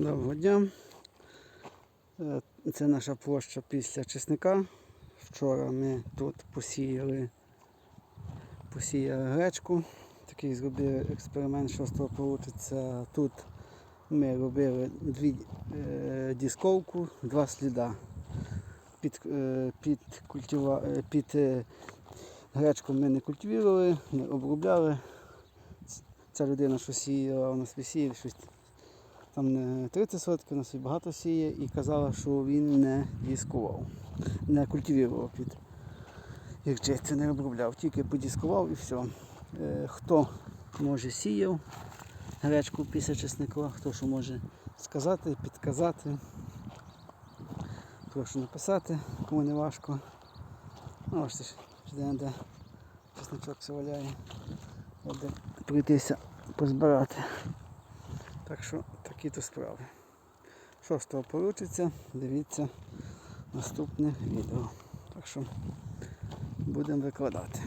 Доброго дня. Е, Це наша площа після чесника. Вчора ми тут посіяли, посіяли гречку. Такий зробили експеримент, що з того вийде. Тут ми робили дві е, дісковку, два сліда. Під, е, під, культива, е, під е, гречку ми не культивували, не обробляли. Ця людина, що сіяла, у нас висіяли щось там не 30 сотків, нас і багато сіє, і казала, що він не дискував, не культивував під гірчицю, не обробляв, тільки подіскував і все. Е, Хто може сіяв гречку після чесника, хто що може сказати, підказати. Прошу написати, кому не важко. Ну, ось ж, де, чесночок все валяє. Треба пройтися, позбирати. Так що такі то справи. Що з того вийде, дивіться наступне відео. Так що будемо викладати.